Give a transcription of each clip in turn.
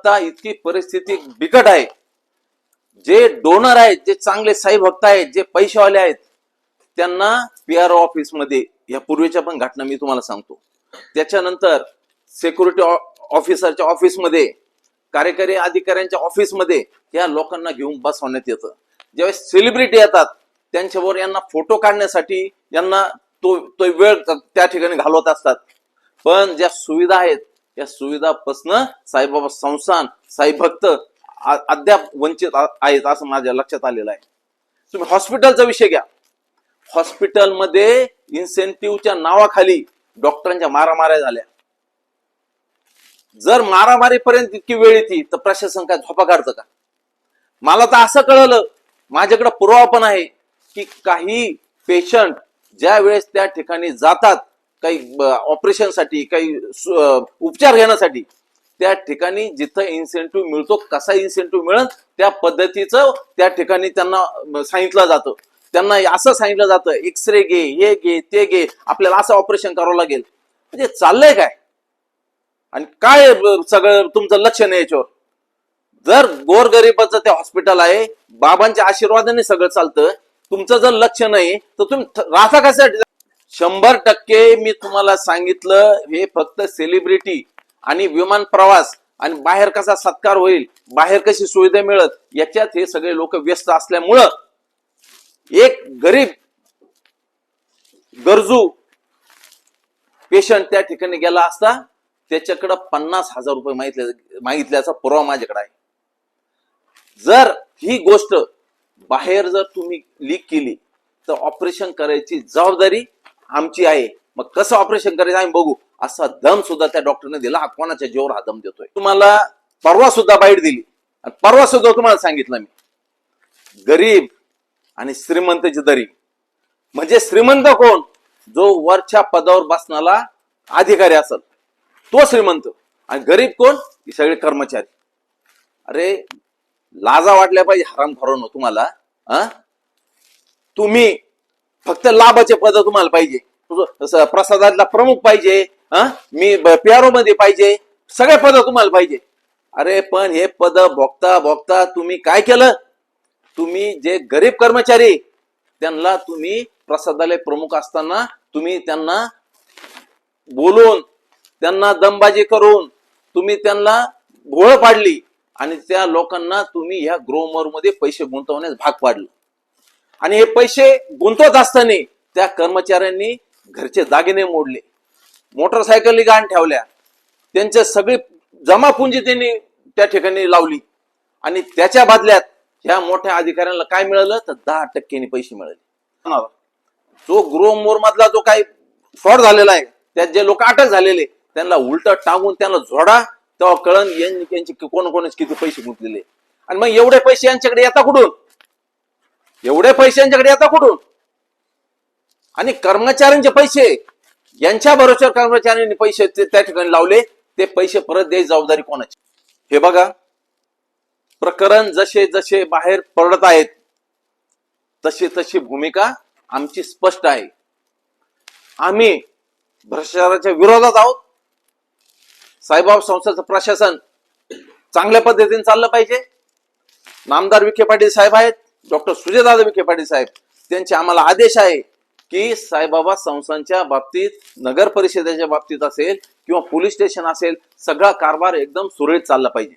आता इतकी परिस्थिती बिकट आहे. जे डोनर आहेत जे चांगले साई भक्त आहेत जे पैसेवाले आहेत त्यांना पी आर ऑफिसमध्ये या पूर्वीच्या पण घटना मी तुम्हाला सांगतो. त्याच्यानंतर सेक्युरिटी ऑफिसरच्या ऑफिसमध्ये कार्यकारी अधिकाऱ्यांच्या ऑफिसमध्ये या लोकांना घेऊन बसवण्यात येतं. ज्यावेळेस सेलिब्रिटी येतात त्यांच्यावर यांना फोटो काढण्यासाठी यांना तो तो वेळ त्या ठिकाणी घालवत असतात. पण ज्या सुविधा आहेत या सुविधापासनं साईबाबा संस्थान साई भक्त अद्याप वंचित आहेत असं माझ्या लक्षात आलेलं आहे. तुम्ही हॉस्पिटलचा विषय घ्या. हॉस्पिटलमध्ये इन्सेंटिव्हच्या नावाखाली डॉक्टरांच्या मारामाऱ्या झाल्या. जर मारामारीपर्यंत इतकी वेळ येते तर प्रशासन काय झोपा काढतं का? मला तर असं कळलं माझ्याकडे पुरावा पण आहे की काही पेशंट ज्या वेळेस त्या ठिकाणी जातात काही ऑपरेशनसाठी काही उपचार घेण्यासाठी त्या ठिकाणी जिथं इन्सेंटिव्ह मिळतो कसा इन्सेंटिव्ह मिळेल त्या पद्धतीचं त्या ठिकाणी त्यांना सांगितलं जातं. त्यांना असं सांगितलं जातं एक्सरे घे हे घे ते घे आपल्याला असं ऑपरेशन करावं लागेल. म्हणजे चाललंय काय? आणि काय सगळं तुमचं लक्ष नाही याच्यावर? जर गोरगरिबाचं ते हॉस्पिटल आहे बाबांच्या आशीर्वादाने सगळं चालतं तुमचं जर लक्ष नाही तर तुम्ही राहता कशासाठी? शंभर टक्के मी तुम्हाला सांगितलं हे फक्त सेलिब्रिटी आणि विमान प्रवास आणि बाहेर कसा सत्कार होईल बाहेर कशी सुविधा मिळत याच्यात हे सगळे लोक व्यस्त असल्यामुळं एक गरीब गरजू पेशंट त्या ठिकाणी गेला असता त्याच्याकडं पन्नास हजार रुपये मागितले मागितल्याचा पुरावा माझ्याकडे आहे. जर ही गोष्ट बाहेर जर तुम्ही लीक केली तर ऑपरेशन करायची जबाबदारी आमची आहे. मग कसं ऑपरेशन करायचं आम्ही बघू. असा दम सुद्धा त्या डॉक्टरने दिला. हा कोणाच्या जीवावर हा दम देतोय? तुम्हाला परवा सुद्धा बाईट दिली. आणि परवा सुद्धा तुम्हाला सांगितलं मी. गरीब आणि श्रीमंतची दरी. म्हणजे श्रीमंत कोण? जो वरच्या पदावर बसणारा अधिकारी असल. तो श्रीमंत. आणि गरीब कोण? हे सगळे कर्मचारी. अरे लाजा वाटल्या पाहिजे हराम खरो तुम्हाला हा तुम्ही फक्त लाभाचे पद तुम्हाला पाहिजे. प्रसादातला प्रमुख पाहिजे हा? मी प्यारो मध्ये पाहिजे सगळे पद तुम्हाला पाहिजे. अरे पण हे पद भोगता भोगता तुम्ही काय केलं? तुम्ही जे गरीब कर्मचारी त्यांना तुम्ही प्रसादालय प्रमुख असताना तुम्ही त्यांना बोलून त्यांना दमबाजी करून तुम्ही त्यांना घोळ पाडली आणि त्या लोकांना तुम्ही ह्या ग्रोमरमध्ये पैसे गुंतवण्यास भाग पाडलं. आणि हे पैसे गुंतवत असताना त्या कर्मचाऱ्यांनी घरचे दागिने मोडले. मोटरसायकली गाण ठेवल्या. त्यांच्या सगळी जमापुंजी त्यांनी त्या ठिकाणी लावली. आणि त्याच्या बदल्यात ह्या मोठ्या अधिकाऱ्यांना काय मिळालं? तर दहा टक्क्यांनी पैसे मिळाले. जो गृहमोर मधला जो काही फ्रॉड झालेला आहे त्यात जे लोक अटक झालेले त्यांना उलट टाकून त्यांना झोडा तेव्हा कळण यांनी त्यांचे कोण कोणाचे किती पैसे गुंतलेले. आणि मग एवढे पैसे यांच्याकडे येता कुठून? एवढे पैसे यांच्याकडे येता कुठून? आणि कर्मचाऱ्यांचे पैसे यांच्या भरोश्यावर कर्मचाऱ्यांनी पैसे ते त्या ठिकाणी लावले ते पैसे परत द्यायची जबाबदारी कोणाची? हे बघा. प्रकरण जसे जसे बाहेर पडत आहेत तशी तशी भूमिका आमची स्पष्ट आहे. आम्ही भ्रष्टाचाराच्या विरोधात आहोत. साईबाब संस्थेचं प्रशासन चांगल्या पद्धतीने चाललं पाहिजे. नामदार विखे पाटील साहेब आहेत. डॉक्टर सुजयदादा विखे पाटील साहेब त्यांचे आम्हाला आदेश आहे की साईबाबा संस्थांच्या बाबतीत नगर परिषदेच्या बाबतीत असेल किंवा पोलीस स्टेशन असेल सगळा कारभार एकदम सुरळीत चालला पाहिजे.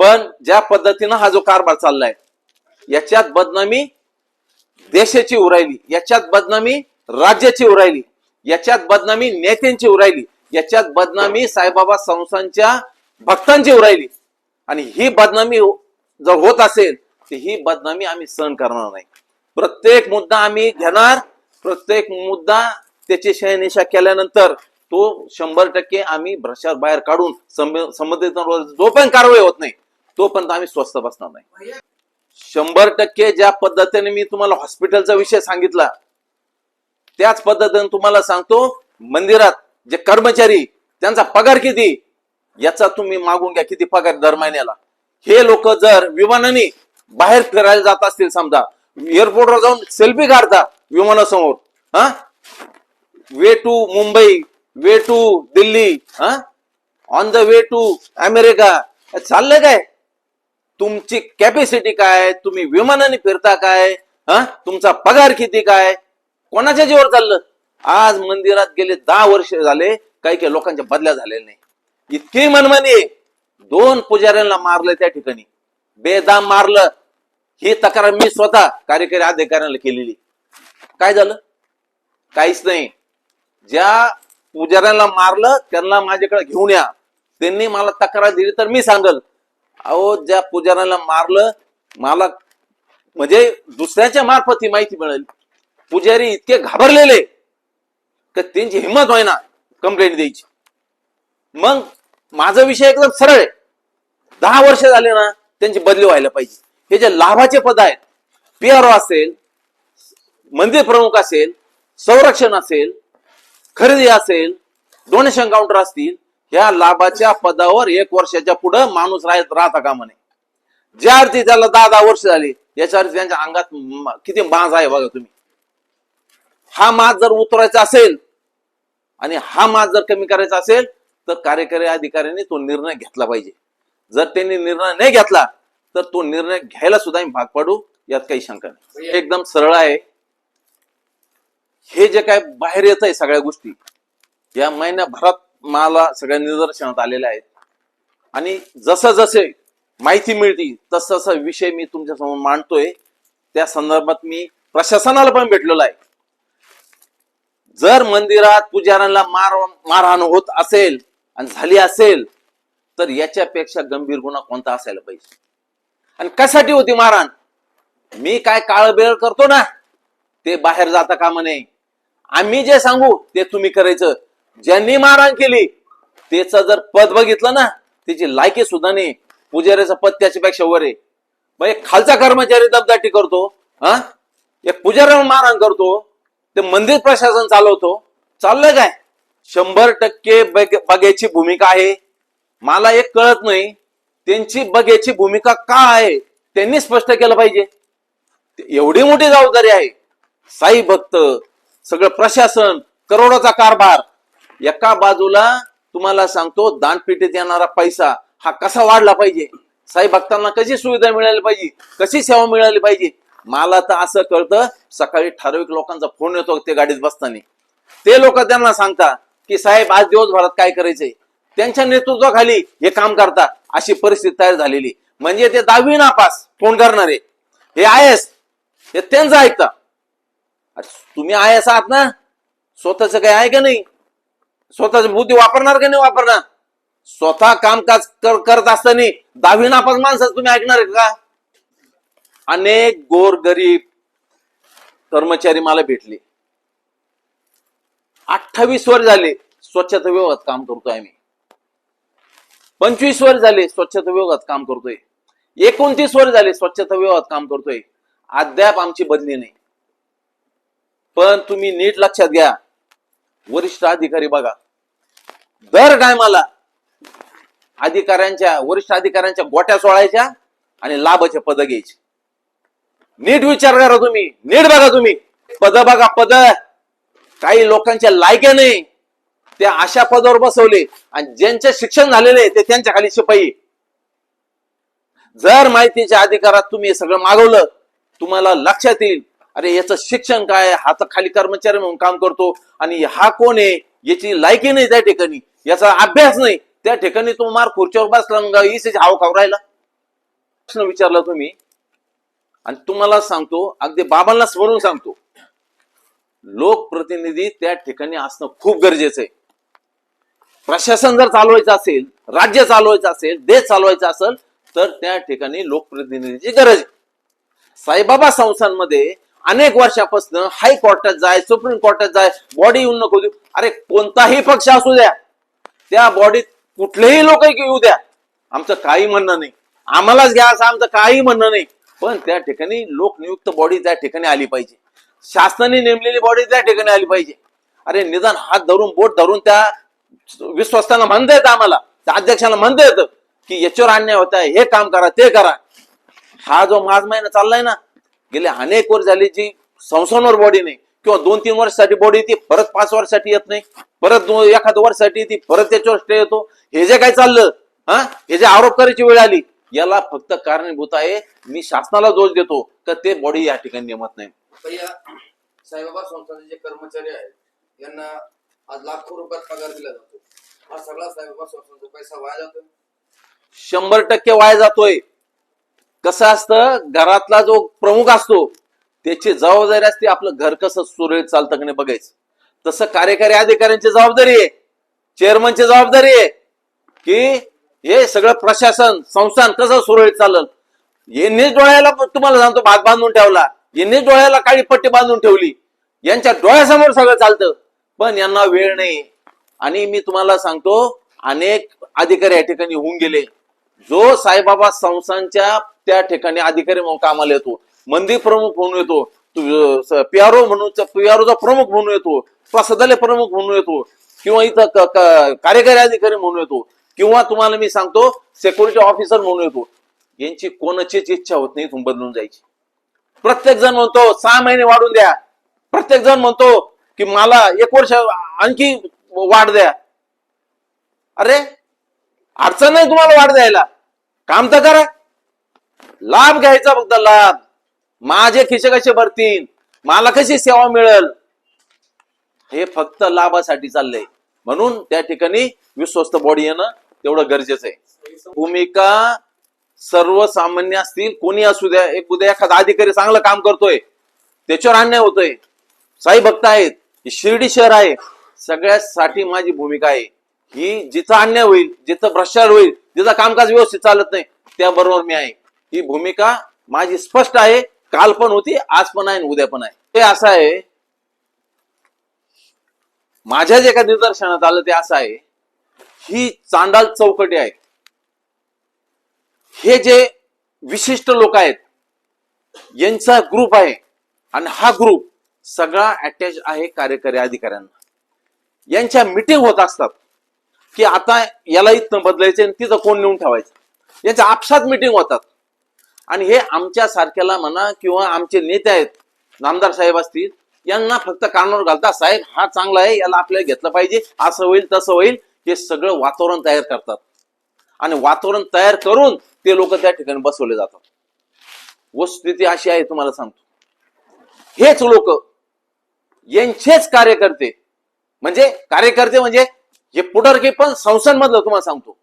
पण ज्या पद्धतीनं हा जो कारभार चाललाय याच्यात बदनामी देशाची उरायली याच्यात बदनामी राज्याची उरायली याच्यात बदनामी नेत्यांची उरायली याच्यात बदनामी साईबाबा संस्थांच्या भक्तांची उरायली. आणि ही बदनामी जर होत असेल ही बदनामी आम्ही सहन करणार नाही. प्रत्येक मुद्दा आम्ही घेणार प्रत्येक मुद्दा त्याची शहनिशा केल्यानंतर तो शंभर टक्के आम्ही भ्रष्टाचार बाहेर काढून संबंधित जो जोपर्यंत कारवाई होत नाही तोपर्यंत आम्ही स्वस्थ बसणार नाही. शंभर टक्के ज्या पद्धतीने मी तुम्हाला हॉस्पिटलचा विषय सांगितला त्याच पद्धतीने तुम्हाला सांगतो मंदिरात जे कर्मचारी त्यांचा पगार किती याचा तुम्ही मागून घ्या किती पगार दर महिन्याला. हे लोक जर विमानाने बाहेर फिरायला जात असतील समजा. एअरपोर्टवर जाऊन सेल्फी काढता विमानासमोर. हा? Way to Mumbai way to Delhi हा? On the way to America चाललंय काय? तुमची कॅपॅसिटी काय? तुम्ही विमानाने फिरता काय? हा? तुमचा पगार किती काय? कोणाच्या जीवर चाललं? आज मंदिरात गेले दहा वर्ष झाले काही काही लोकांच्या बदल्या झालेल्या नाही. इतकी मनमानी आहे. दोन पुजाऱ्यांना मारलं त्या ठिकाणी. बेदाम मारलं ही तक्रार मी स्वतः कार्यकारी अधिकाऱ्यांना केलेली. काय झालं? काहीच नाही. ज्या पुजाऱ्यांना मारलं त्यांना माझ्याकडे घेऊन या. त्यांनी मला तक्रार दिली तर मी सांगल. अहो ज्या पुजाऱ्यांना मारलं मला म्हणजे दुसऱ्याच्या मार्फत ही माहिती मिळेल. पुजारी इतके घाबरलेले तर त्यांची हिंमत होईना कंप्लेंट द्यायची. मग माझा विषय एकदम सरळ आहे. दहा वर्ष झाले ना त्यांची बदली व्हायला पाहिजे. हे जे लाभाचे पद आहेत पी आर ओ असेल मंदिर प्रमुख असेल संरक्षण असेल खरेदी असेल डोनेशन काउंटर असतील ह्या लाभाच्या पदावर एक वर्षाच्या पुढं माणूस राहत राहता कामा नये. ज्या अर्थी त्याला दहा दहा वर्ष झाली याच्या अर्थी त्यांच्या अंगात किती माज आहे बघा तुम्ही. हा माज जर उतरायचा असेल आणि हा माज जर कमी करायचा असेल तर कार्यकारी अधिकाऱ्यांनी तो निर्णय घेतला पाहिजे. जर त्यांनी निर्णय नाही घेतला तर तो निर्णय घ्यायला सुद्धा आम्ही भाग पाडू यात काही शंका नाही. एकदम सरळ आहे. हे जे काय बाहेर येत आहे सगळ्या गोष्टी या महिन्याभरात मला सगळ्या निदर्शनात आलेल्या आहेत. आणि जसं जसे माहिती मिळते तस तसा विषय मी तुमच्यासमोर मांडतोय. त्या संदर्भात मी प्रशासनाला पण भेटलेलो आहे. जर मंदिरात पुजाऱ्यांना मार मारहाण होत असेल आणि झाली असेल तर याच्यापेक्षा गंभीर गुन्हा कोणता असायला पाहिजे? आणि कशासाठी होती मारहाण? मी काय काळबेळ करतो ना ते बाहेर जाता कामा नये. आम्ही जे सांगू ते तुम्ही करायचं. ज्यांनी मारहाण केली त्याच जर पद बघितलं ना त्याची लायकी सुद्धा नाही. पुजाऱ्याचं पद त्याच्यापेक्षा वर आहे. मग एक खालचा कर्मचारी दबदाटी करतो हा? एक पुजाऱ्यावर मारहाण करतो ते मंदिर प्रशासन चालवतो. चाललंय काय? शंभर टक्के बगेची भूमिका आहे. मला एक कळत नाही त्यांची बघ्याची भूमिका का आहे त्यांनी स्पष्ट केलं पाहिजे. एवढी मोठी जबाबदारी आहे. साई भक्त सगळं प्रशासन करोडोचा कारभार. एका बाजूला तुम्हाला सांगतो दानपेटीत येणारा पैसा हा कसा वाढला पाहिजे? साई भक्तांना कशी सुविधा मिळाली पाहिजे? कशी सेवा मिळाली पाहिजे? मला तर असं कळतं सकाळी ठराविक लोकांचा फोन येतो ते गाडीत बसताना. ते लोक त्यांना सांगता की साहेब आज दिवसभरात काय करायचंय? त्यांच्या नेतृत्वाखाली हे काम करता अशी परिस्थिती तयार झालेली. म्हणजे ते दहावी नापास फोन करणारे हे आहेस हे त्यांचं ऐकता तुम्ही तुम्ही आहेस आहात ना? स्वतःच काय आहे का नाही? स्वतःच बुद्धी वापरणार का नाही वापरणार? स्वतः कामकाज कर- करत असताना दहावी नापास माणसं तुम्ही ऐकणार का? अनेक गोर गरीब कर्मचारी मला भेटले. अठ्ठावीस वर झाले स्वच्छता विभागात काम करतोय आम्ही. पंचवीस वर झाले स्वच्छता विभागात काम करतोय. एकोणतीस वर झाले स्वच्छता विभागात काम करतोय. अद्याप आमची बदली नाही. पण तुम्ही नीट लक्षात घ्या. वरिष्ठ अधिकारी बघा. दर टायमाला अधिकाऱ्यांच्या वरिष्ठ अधिकाऱ्यांच्या गोट्या सोडायच्या आणि लाभाचे पद घ्यायचे. नीट विचार करा तुम्ही. नीट बघा तुम्ही. पद बघा पद. काही लोकांच्या लायक्या नाही. त्या अशा पदावर बसवले आणि ज्यांचे शिक्षण झालेले ते त्यांच्या खाली शिपाई जर माहितीच्या अधिकारात तुम्ही हे सगळं मागवलं तुम्हाला लक्षात येईल अरे याचं शिक्षण काय हा तर खाली कर्मचारी म्हणून काम करतो आणि हा कोण आहे? याची लायकी नाही त्या ठिकाणी. याचा अभ्यास नाही. त्या ठिकाणी तो मार खुर्चीवर बसला इसेच हाव खाऊ राहिला. प्रश्न विचारला तुम्ही. आणि तुम्हाला सांगतो अगदी बाबांना स्मरून सांगतो. लोकप्रतिनिधी त्या ठिकाणी असणं खूप गरजेचं आहे. प्रशासन जर चालवायचं असेल राज्य चालवायचं असेल देश चालवायचा असेल तर त्या ठिकाणी लोकप्रतिनिधीची गरज आहे. साईबाबा संस्थांमध्ये अनेक वर्षापासून हायकोर्टात जाय सुप्रीम कोर्टात जाय बॉडी येऊन नको देऊ. अरे कोणताही पक्ष असू द्या. त्या बॉडीत कुठलेही लोक येऊ द्या. आमचं काही म्हणणं नाही. आम्हालाच घ्या असं आमचं काही म्हणणं नाही. पण त्या ठिकाणी लोकनियुक्त बॉडी त्या ठिकाणी आली पाहिजे. शासनाने नेमलेली बॉडी त्या ठिकाणी आली पाहिजे. अरे निदान हात धरून बोट धरून त्या विश्वस्तांना म्हणता येतं आम्हाला. त्या अध्यक्षाला म्हणता येतं की याच्यावर अन्याय होत आहे हे काम करा ते करा. हा जो माज महिना चाललाय ना गेले अनेक वर्ष झाली जी संस्थांवर बॉडी नाही किंवा दोन तीन वर्षासाठी बॉडी येते परत पाच वर्षासाठी येत नाही परत एखाद एखाद्या वर्षासाठी येते परत त्याच्यावर स्टे येतो. हे जे काय चाललं हा? हे जे आरोप करायची वेळ आली याला फक्त कारणीभूत आहे मी शासनाला दोष देतो का ते बॉडी या ठिकाणी नेमत नाही. साईबाबा संस्थांचे जे कर्मचारी आहेत यांना आज लाखो रुपयात पगार दिला जातो हा सगळा साईबाबा पैसा वाया जातो शंभर टक्के वाया जातोय. कसं असतं घरातला जो प्रमुख असतो त्याची जबाबदारी असते आपलं घर कसं सुरळीत चालतं का नाही बघायचं. तसं कार्यकारी अधिकाऱ्यांची जबाबदारी आहे चेअरमनची जबाबदारी आहे की हे सगळं प्रशासन संस्थान कसं सुरळीत चाललं. यांनीच डोळ्याला तुम्हाला सांगतो भात बांधून ठेवला. यांनीच डोळ्याला काळी पट्टी बांधून ठेवली. यांच्या डोळ्यासमोर सगळं चालतं. पण यांना वेळ नाही. आणि मी तुम्हाला सांगतो अनेक अधिकारी या ठिकाणी होऊन गेले. जो साईबाबा संस्थांच्या त्या ठिकाणी अधिकारी म्हणून कामाला येतो. मंदिर प्रमुख म्हणून येतो. पियारो म्हणून पियारोचा प्रमुख म्हणून येतो. सदाले प्रमुख म्हणून येतो. किंवा इथं कार्यकारी अधिकारी म्हणून येतो. किंवा तुम्हाला मी सांगतो सेक्युरिटी ऑफिसर म्हणून येतो. यांची कोणाचीच इच्छा होत नाही इथून बदलून जायची. प्रत्येक जण म्हणतो सहा महिने वाढून द्या. प्रत्येक जण म्हणतो की मला एक वर्ष आणखी वाढ द्या. अरे अडचण नाही तुम्हाला वाढ द्यायला. काम तर करा. लाभ घ्यायचा फक्त लाभ. माझे खिसे कसे भरतील? मला कशी सेवा मिळेल? हे फक्त लाभासाठी चाललंय. म्हणून त्या ठिकाणी विश्वस्त बॉडी येणं तेवढं गरजेचं आहे. भूमिका सर्वसामान्य असतील कोणी असू द्या. एक उद्या एखादा अधिकारी चांगलं काम करतोय. त्याच्यावर अन्याय होतोय. साई भक्त आहेत. शिर्डी शहर आहे सगळ्यासाठी माझी भूमिका आहे. ही जिथं अन्याय होईल जिथं भ्रष्टाचार होईल जिथं कामकाज व्यवस्थित चालत नाही त्याबरोबर मी आहे. ही भूमिका माझी स्पष्ट आहे काल पण होती आज पण आहे आणि उद्या पण आहे. ते असं आहे माझ्या जे एका निदर्शनात आलं ते असं आहे ही चांडाल चौकटी आहे. हे जे विशिष्ट लोक आहेत यांचा ग्रुप आहे आणि हा ग्रुप सगळा अटॅच आहे कार्यकारी अधिकाऱ्यांना. यांच्या मिटिंग होत असतात की आता याला इथनं बदलायचं आणि तिथं कोण नेऊन ठेवायचं. यांच्या आपसात मिटिंग होतात. आणि हे आमच्या सारख्याला म्हणा किंवा आमचे नेते आहेत नामदार साहेब असतील यांना फक्त कानावर घालता साहेब हा चांगला आहे याला आपल्याला घेतलं पाहिजे असं होईल तसं होईल. हे सगळं वातावरण तयार करतात. आणि वातावरण तयार करून ते लोक त्या ठिकाणी बसवले जातात. वस्तुस्थिती अशी आहे तुम्हाला सांगतो. हेच लोक यांचेच कार्यकर्ते. म्हणजे कार्यकर्ते म्हणजे हे पुढारकी पण संस्थांमधलं तुम्हाला सांगतो.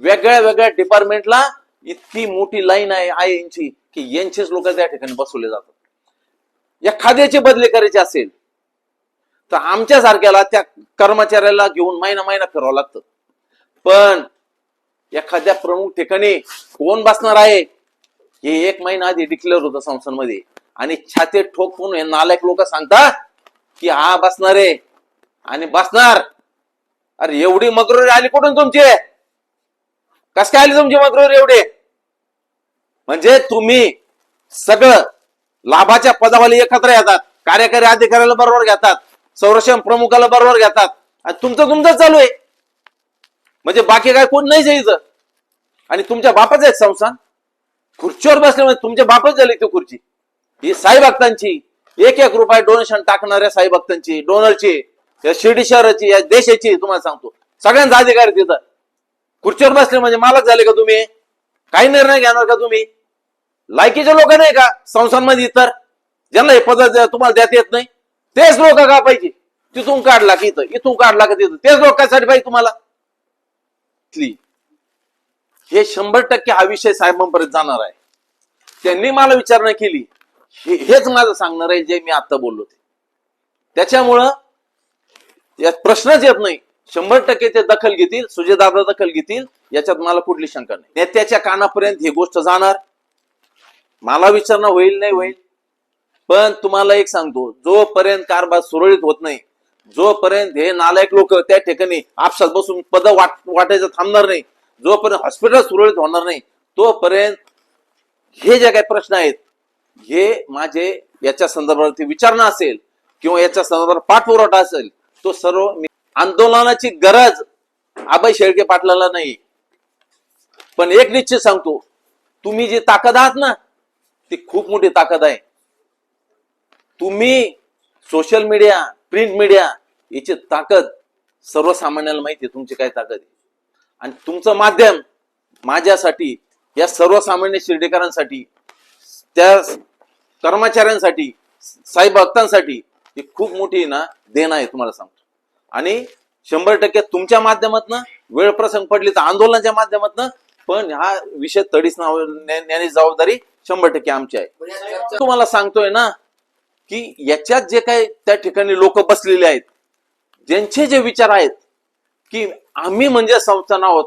वेगळ्या वेगळ्या डिपार्टमेंटला इतकी मोठी लाईन आहे आहे यांची की यांचेच लोक त्या ठिकाणी बसवले जातात. एखाद्याचे बदली करायचे असेल तर आमच्या सारख्याला त्या कर्मचाऱ्याला घेऊन महिना महिना फिरावं लागतं. पण एखाद्या प्रमुख ठिकाणी कोण बसणार आहे हे एक महिना आधी डिक्लेअर होतं संस्थांमध्ये. आणि छाते ठोकून हे नालायक लोक सांगतात की हा बसणार आहे. आणि बसणार. अरे एवढी मगरूर आली कुठून तुमची? कस काय आली तुमची मगरूर एवढी? म्हणजे तुम्ही सगळं लाभाच्या पदावाले एकत्र येतात. कार्यकारी अधिकाऱ्याला बरोबर घेतात. संरक्षण प्रमुखाला बरोबर घेतात. आणि तुमचं तुमचं चालू आहे. म्हणजे बाकी काय कोण नाही जायचं आणि तुमच्या बापाचं एक संस्थान. खुर्चीवर बसल्यामुळे तुमच्या बापच झाली ती खुर्ची. ही साई भक्तांची. एक एक रुपये डोनेशन टाकणाऱ्या साई भक्तांची डोनरची या शिर्डी शहराची या देशाची तुम्हाला सांगतो. सगळ्यांचा अधिकार आहे तिथं. खुर्चीवर बसले म्हणजे मालक झाले का तुम्ही? काही निर्णय घेणार का तुम्ही? लायकीचे लोक नाही का? संस्थांमध्ये इतर? ज्यांना हे पद तुम्हाला देता येत नाही? तेच लोक का पाहिजे तिथून काढला की इथं इथून काढला का तिथं? तेच लोक कशासाठी पाहिजे तुम्हाला? हे शंभर टक्के हा विषय साहेबांपर्यंत जाणार आहे. त्यांनी मला विचारणा केली. हेच माझं सांगणार आहे जे मी आता बोललो ते. त्याच्यामुळं यात प्रश्नच येत नाही. शंभर टक्के ते दखल घेतील सुजयदादा दखल घेतील याच्यात मला कुठली शंका नाही. नेत्याच्या कानापर्यंत ही गोष्ट जाणार. मला विचारणं होईल नाही होईल. पण तुम्हाला एक सांगतो जोपर्यंत कारभार सुरळीत होत नाही जोपर्यंत हे नालायक लोक त्या ठिकाणी आपसात बसून पद वाट वाटायचं थांबणार नाही जोपर्यंत हॉस्पिटल सुरळीत होणार नाही तोपर्यंत हे जे काही प्रश्न आहेत हे माझे याच्या संदर्भात विचारणा असेल किंवा याच्या संदर्भात पाठपुरवठा असेल तो सर्व आंदोलनाची गरज आबाई शेळके पाटलाला नाही. पण एक निश्चित सांगतो तुम्ही जी ताकद आहात ना ती खूप मोठी ताकद आहे. तुम्ही सोशल मीडिया प्रिंट मीडिया याची ताकद सर्वसामान्याला माहिती आहे तुमची काय ताकद आहे. आणि तुमचं माध्यम माझ्यासाठी या सर्वसामान्य शिर्डेकरांसाठी त्या कर्मचाऱ्यांसाठी साई भक्तांसाठी ही खूप मोठी ना देण आहे तुम्हाला सांगतो. आणि शंभर टक्के तुमच्या माध्यमातनं वेळ प्रसंग पडली तर आंदोलनाच्या माध्यमातून पण हा विषय तडीच नाव जबाबदारी शंभर टक्के आमची आहे. तुम्हाला सांगतोय ना की याच्यात जे काही त्या ठिकाणी लोक बसलेले आहेत ज्यांचे जे विचार आहेत की आम्ही म्हणजे संस्थान आहोत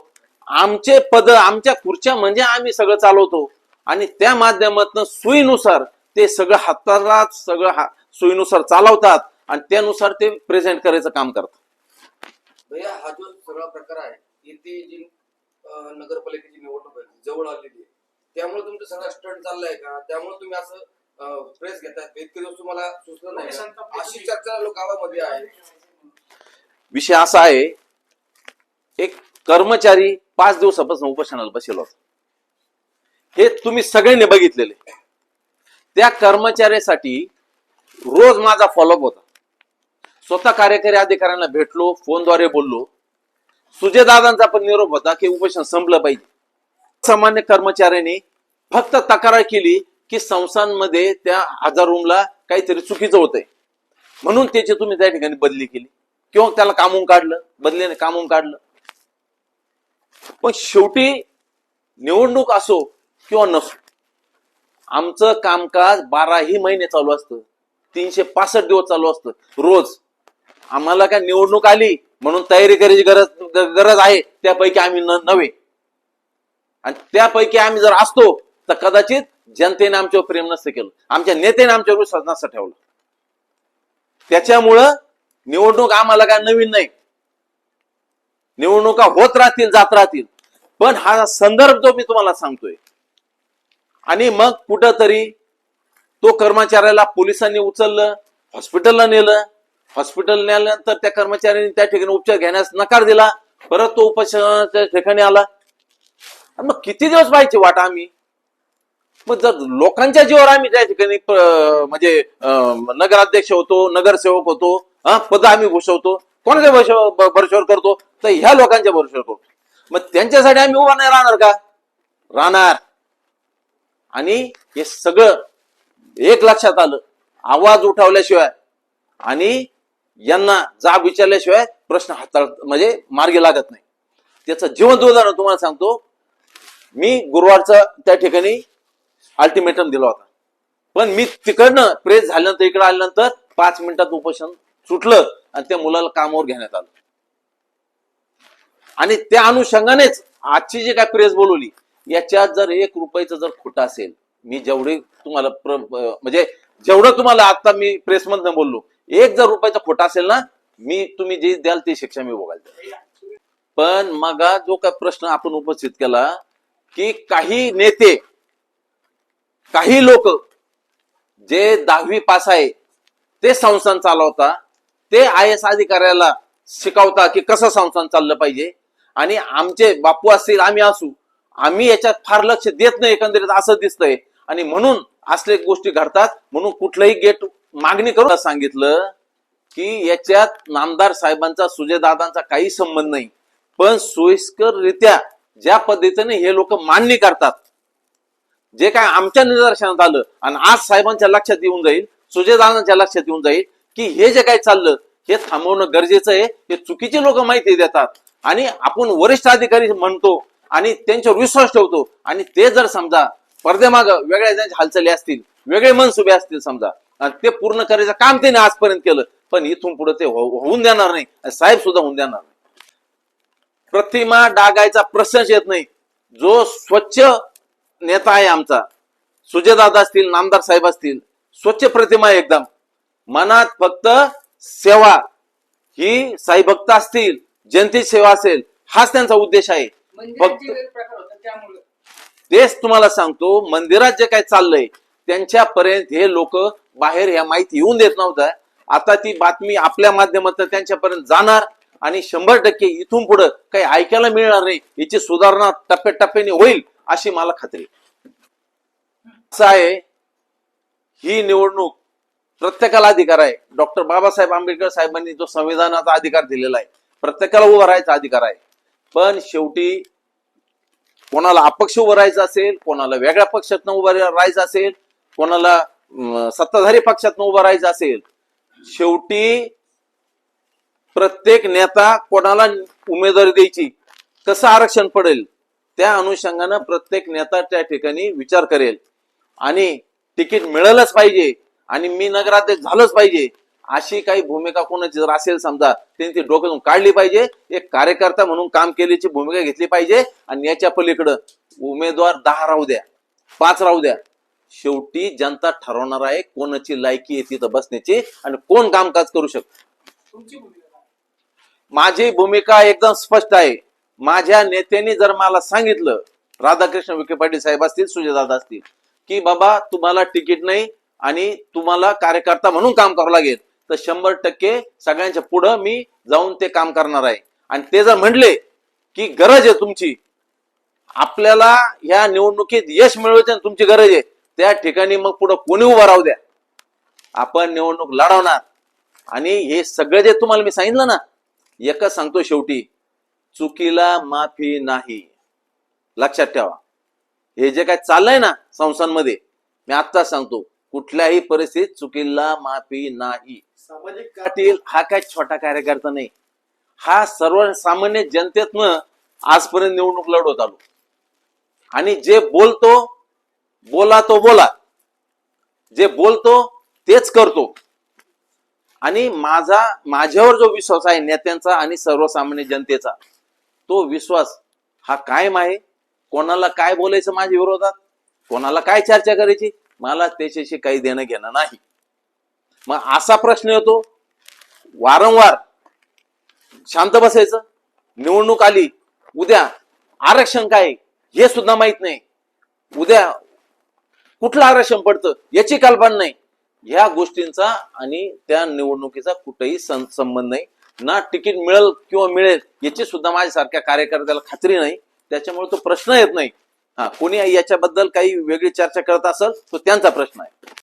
आमचे पद आमच्या खुर्च्या म्हणजे आम्ही सगळं चालवतो. आणि त्या माध्यमातून सोयीनुसार ते सगळं हाताला सगळं हा- सोयीनुसार चालवतात आणि त्यानुसार ते प्रेझेंट करायचं काम करतात. भैया हा जो सगळा प्रकार आहे येथे जी नगरपालिकेची निवडणूक आहे जवळ आलेली आहे त्यामुळे तुमचं सगळं स्टंट चाललंय का? त्यामुळे तुम्ही असं प्रेस घेताय? इतके दिवस तुम्हाला सुचलं नाही का? अशी चर्चा गावामध्ये आहे विषय असा आहे एक कर्मचारी पाच दिवसापासून उपोषणाला बसेल होता. हे तुम्ही सगळ्यांनी बघितलेले. त्या कर्मचाऱ्यासाठी रोज माझा फॉलोअप होता. स्वतः कार्यकारी अधिकाऱ्यांना भेटलो फोनद्वारे बोललो. सुजयदादांचा पण निरोप होता की उपोषण संपलं पाहिजे. सामान्य कर्मचाऱ्यांनी फक्त तक्रार केली की संस्थांमध्ये त्या हजार रूमला काहीतरी चुकीचं होतंय. म्हणून त्याची तुम्ही त्या ठिकाणी बदली केली. किंवा त्याला कामून काढलं बदलीने कामून काढलं. पण शेवटी निवडणूक असो किंवा नसो आमचं कामकाज बाराही महिने चालू असतं. तीनशे पासष्ट दिवस चालू असतं. रोज. आम्हाला काय निवडणूक आली म्हणून तयारी करायची गरज गरज आहे त्यापैकी आम्ही न- नव्हे. आणि त्यापैकी आम्ही जर असतो तर कदाचित जनतेने आमच्यावर प्रेम नसतं केलं. आमच्या नेत्याने आमच्यावर विश्वास नसतं ठेवला. त्याच्यामुळं निवडणूक आम्हाला काय नवीन नाही. निवडणुका होत राहतील जात राहतील. पण हा संदर्भ जो मी तुम्हाला सांगतोय आणि मग कुठंतरी तो कर्मचाऱ्याला पोलिसांनी उचललं हॉस्पिटलला नेलं. हॉस्पिटल नेल्यानंतर त्या कर्मचाऱ्यांनी त्या ठिकाणी उपचार घेण्यास नकार दिला. परत तो उपचाराच्या ठिकाणी आला. आणि मग किती दिवस पाहिजे वाट आम्ही? मग जर लोकांच्या जीवावर आम्ही त्या ठिकाणी म्हणजे नगराध्यक्ष होतो नगरसेवक होतो हा पद आम्ही घुसवतो कोणाच्या भरोश्यावर करतो? तर ह्या लोकांच्या भरशोर करतो. मग त्यांच्यासाठी आम्ही उभा नाही राहणार का? राहणार. आणि हे सगळं एक लक्षात आलं. आवाज उठवल्याशिवाय आणि यांना जाब विचारल्याशिवाय प्रश्न हाताळ म्हणजे मार्गी लागत नाही. त्याचं जिवंत उदाहरण तुम्हाला सांगतो. मी गुरुवारचा त्या ठिकाणी अल्टिमेटम दिला होता. पण मी तिकडनं प्रेस झाल्यानंतर इकडे आल्यानंतर पाच मिनिटात उपोषण सुटलं आणि त्या मुलाला कामावर घेण्यात आलं. आणि त्या अनुषंगानेच आजची जी काय प्रेस बोलवली याच्यात जर एक रुपयाचं जर खोटं असेल मी जेवढे तुम्हाला प्र- म्हणजे जेवढं तुम्हाला आता मी प्रेसमधनं बोललो एक जर रुपयाचा खोटा असेल ना मी तुम्ही जे द्याल ती शिक्षा मी बघायला पण मग जो काय प्रश्न आपण उपस्थित केला की काही नेते काही लोक जे दहावी पास आहे ते संस्थान चालवता ते आय एस अधिकाऱ्याला शिकवता की कसं संस्थान चाललं पाहिजे. आणि आमचे बापू असतील आम्ही असू आम्ही याच्यात फार लक्ष देत नाही एकंदरीत असं दिसतंय. आणि म्हणून असले गोष्टी घडतात म्हणून कुठलंही गेट मागणी करून सांगितलं की याच्यात नामदार साहेबांचा सुजयदादांचा काही संबंध नाही. पण सोयीस्कररित्या ज्या पद्धतीने हे लोक मान्य करतात जे काय आमच्या निदर्शनात आलं आणि आज साहेबांच्या लक्षात येऊन जाईल सुजयदादांच्या लक्षात येऊन जाईल की हे जे काय चाललं हे थांबवणं गरजेचं आहे हे चुकीचे लोक माहिती देतात. आणि आपण वरिष्ठ अधिकारी म्हणतो आणि त्यांच्यावर विश्वास ठेवतो. आणि ते जर समजा पडद्यामाग वेगळ्या त्यांच्या हालचाली असतील वेगळे मनसुबे असतील समजा आणि ते पूर्ण करायचं काम त्याने आजपर्यंत केलं पण इथून पुढे ते हो-, होऊन देणार नाही. साहेब सुद्धा होऊन देणार नाही. प्रतिमा डागायचा प्रश्नच येत नाही. जो स्वच्छ नेता आहे आमचा सुजयदादा असतील नामदार साहेब असतील स्वच्छ प्रतिमा आहे एकदम. मनात फक्त सेवा. ही साईभक्त असतील जनतेची सेवा असेल हाच त्यांचा उद्देश आहे. फक्त तेच तुम्हाला सांगतो मंदिरात जे काय चाललंय त्यांच्यापर्यंत हे लोक बाहेर ह्या माहिती येऊन देत नव्हत्या आता ती बातमी आपल्या माध्यमातून त्यांच्यापर्यंत जाणार आणि शंभर टक्के इथून पुढे काही ऐकायला मिळणार नाही याची सुधारणा टप्प्याटप्प्याने होईल अशी मला खात्री. असं आहे ही निवडणूक प्रत्येकाला अधिकार आहे. डॉक्टर बाबासाहेब आंबेडकर साहेबांनी जो संविधानाचा अधिकार दिलेला आहे प्रत्येकाला उभा राहायचा अधिकार आहे. पण शेवटी कोणाला अपक्ष उभं राहायचं असेल कोणाला वेगळ्या पक्षातनं उभं राहायचं असेल कोणाला सत्ताधारी पक्षातनं उभं राहायचं असेल शेवटी प्रत्येक नेता कोणाला उमेदवारी द्यायची कसं आरक्षण पडेल त्या अनुषंगानं प्रत्येक नेता त्या ठिकाणी विचार करेल. आणि तिकीट मिळालंच पाहिजे आणि मी नगराध्यक्ष झालंच पाहिजे अशी काही भूमिका कोणाची? जर असेल समजा त्यांनी ती डोक्यातून काढली पाहिजे एक कार्यकर्ता म्हणून काम केल्याची भूमिका घेतली पाहिजे आणि याच्या पलीकडं उमेदवार दहा राहू द्या पाच राहू द्या. शेवटी जनता ठरवणार आहे कोणाची लायकी आहे तिथं बसण्याची आणि कोण कामकाज करू शकतो? माझी भूमिका एकदम स्पष्ट आहे. माझ्या नेत्यांनी जर मला सांगितलं राधाकृष्ण विखे पाटील साहेब असतील सुजयदादा असतील की बाबा तुम्हाला तिकीट नाही आणि तुम्हाला कार्यकर्ता म्हणून काम करावं लागेल. तर शंभर टक्के सगळ्यांच्या पुढं मी जाऊन ते काम करणार आहे. आणि ते जर म्हणले की गरज आहे तुमची आपल्याला ह्या निवडणुकीत यश मिळवायचं आणि तुमची गरज आहे त्या ठिकाणी मग पुढं कोणी उभं राहू द्या. आपण निवडणूक लढवणार. आणि हे सगळं जे तुम्हाला मी सांगितलं ना एकच सांगतो शेवटी चुकीला माफी नाही. लक्षात ठेवा. हे जे काय चाललंय ना संस्थांमध्ये मी आत्ताच सांगतो कुठल्याही परिस्थितीत चुकीला माफी नाही. सामाजिक पाटील हा काय छोटा कार्यकर्ता नाही. हा सर्वसामान्य जनतेतनं आजपर्यंत निवडणूक लढवत आलो. आणि जे बोलतो बोला तो बोला. जे बोलतो तेच करतो. आणि माझा माझ्यावर जो विश्वास आहे नेत्यांचा आणि सर्वसामान्य जनतेचा तो विश्वास हा कायम आहे. कोणाला काय बोलायचं माझ्या विरोधात? कोणाला काय चर्चा करायची? मला त्याच्याशी काही देणं घेणं नाही. मग असा प्रश्न येतो वारंवार शांत बसायचं निवडणूक आली उद्या आरक्षण काय हे सुद्धा माहीत नाही. उद्या कुठलं आरक्षण पडतं याची कल्पना नाही. ह्या गोष्टींचा आणि त्या निवडणुकीचा कुठेही संबंध नाही. ना तिकीट मिळेल किंवा मिळेल याची सुद्धा माझ्यासारख्या कार्यकर्त्याला खात्री नाही. त्याच्यामुळे तो प्रश्न येत नाही. हा कोणी याच्याबद्दल काही वेगळी चर्चा करत असेल तो त्यांचा प्रश्न आहे.